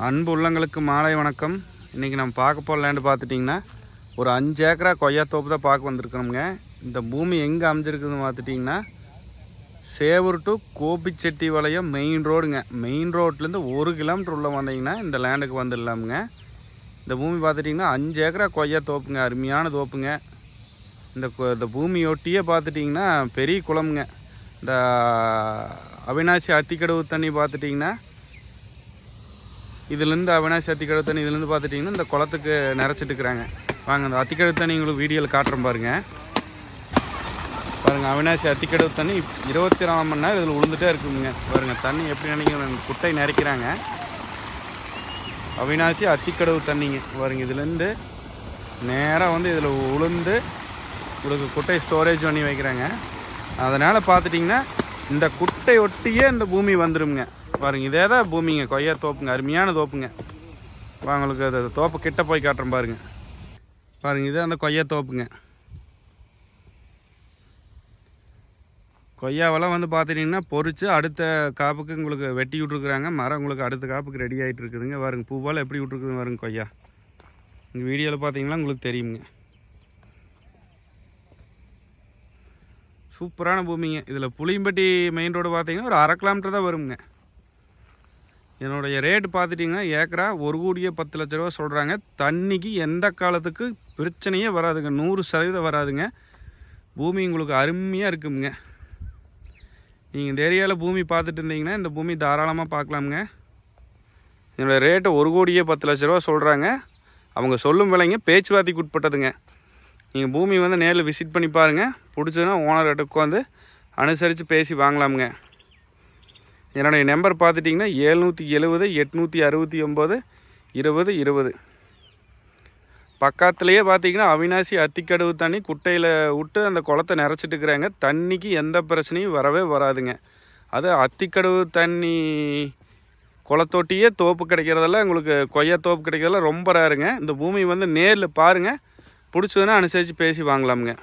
அன்பு உள்ளங்களுக்கு மாலை வணக்கம். இன்றைக்கி நம்ம பார்க்க போகிற லேண்டு பார்த்துட்டிங்கன்னா ஒரு அஞ்சு ஏக்கரா கொய்யா தோப்பு தான் பார்க்க வந்திருக்கோமுங்க இந்த பூமி எங்கே அமைஞ்சிருக்குதுன்னு பார்த்துட்டிங்கன்னா சேவூர் டு கோபிச்செட்டிபாளையம் மெயின் ரோடுங்க மெயின் ரோட்லேருந்து ஒரு கிலோமீட்டர் உள்ளே வந்தீங்கன்னா இந்த லேண்டுக்கு வந்துடலாமுங்க. இந்த பூமி பார்த்துட்டிங்கன்னா அஞ்சு ஏக்கரா கொய்யா தோப்புங்க அருமையான தோப்புங்க. இந்த கொ- இந்த பூமியொட்டியே பார்த்துட்டிங்கன்னா பெரிய குளம்ங்க. இந்த அவினாசி அத்திக்கடவு தண்ணி பார்த்துட்டிங்கன்னா இதுலேருந்து அவினாசி அத்திக்கடவு தண்ணி இதுலேருந்து பார்த்துட்டிங்கன்னா இந்த குளத்துக்கு நிறச்சிட்டு இருக்கிறாங்க வாங்க இந்த அத்திக்கடவு தண்ணி உங்களுக்கு வீடியோவில் காட்டுறேன் பாருங்க. பாருங்கள் அவினாசி அத்திக்கடவு தண்ணி இருபத்தி நாலு மணி நேரம் இதில் விழுந்துட்டே இருக்குங்க. பாருங்க தண்ணி எப்படி நினைக்கிறேன் குட்டை நிறைக்கிறாங்க அவினாசி அத்திக்கடவு தண்ணிங்க. பாருங்கள் இதுலேருந்து நேராக வந்து இதில் உளுந்து உங்களுக்கு குட்டை ஸ்டோரேஜ் பண்ணி வைக்கிறாங்க. அதனால் பார்த்துட்டிங்கன்னா இந்த குட்டை ஒட்டியே இந்த பூமி வந்துருங்க பாருங்க இதே தான் பூமிங்க. கொய்யா தோப்புங்க அருமையான தோப்புங்க. உங்களுக்கு அது தோப்பு கிட்ட போய் காட்டுறேன் பாருங்க. பாருங்க இதே அந்த கொய்யா தோப்புங்க. கொய்யாவெல்லாம் வந்து பார்த்துட்டிங்கன்னா பொறிச்சு அடுத்த காப்புக்கு உங்களுக்கு வெட்டி விட்ருக்குறாங்க மரம் உங்களுக்கு அடுத்த காப்புக்கு ரெடி ஆகிட்டு இருக்குதுங்க. பாருங்க பூவால் எப்படி விட்ருக்குது பாருங்க கொய்யா. இங்கே வீடியோவில் பார்த்தீங்கன்னா உங்களுக்கு தெரியுங்க. சூப்பரான பூமிங்க. இதில் புளியம்பட்டி மெயின் ரோடு பார்த்தீங்கன்னா ஒரு அரை கிலோமீட்டர் தான் வருங்க. என்னுடைய ரேட்டு பார்த்துட்டிங்கன்னா ஏக்கரா ஒரு கோடியே பத்து லட்ச ரூபா சொல்கிறாங்க தண்ணிக்கு எந்த காலத்துக்கு பிரச்சனையே வராதுங்க. நூறு சதவீதம் வராதுங்க. பூமி உங்களுக்கு அருமையாக இருக்குங்க. நீங்கள் இந்த ஏரியாவில் பூமி பார்த்துட்டு இருந்தீங்கன்னா இந்த பூமி தாராளமாக பார்க்கலாமுங்க. என்னோட ரேட்டை ஒரு கோடியே பத்து லட்ச ரூபா சொல்கிறாங்க அவங்க சொல்லும் விலைங்க பேச்சுவார்த்தைக்கு உட்பட்டதுங்க. நீங்கள் பூமி வந்து நேரில் விசிட் பண்ணி பாருங்கள் பிடிச்சதுன்னா ஓனர்கிட்ட உட்காந்து அனுசரித்து பேசி வாங்கலாமுங்க. என்னுடைய நம்பர் பார்த்துட்டிங்கன்னா ஏழ்நூற்றி எழுபது எட்நூற்றி அறுபத்தி ஒம்பது இருபது இருபது. பக்கத்துலேயே பார்த்தீங்கன்னா அவினாசி அத்திக்கடவு தண்ணி குட்டையில் விட்டு அந்த குளத்தை நிறச்சிட்டுக்கிறாங்க தண்ணிக்கு எந்த பிரச்சனையும் வரவே வராதுங்க. அது அத்திக்கடவு தண்ணி குளத்தொட்டியே தோப்பு கிடைக்கிறதெல்லாம் உங்களுக்கு கொய்யா தோப்பு கிடைக்கிறதெல்லாம் ரொம்ப ரேருங்க இந்த பூமி வந்து நேரில் பாருங்கள் பிடிச்சதுன்னா அனுசரித்து பேசி வாங்கலாமுங்க.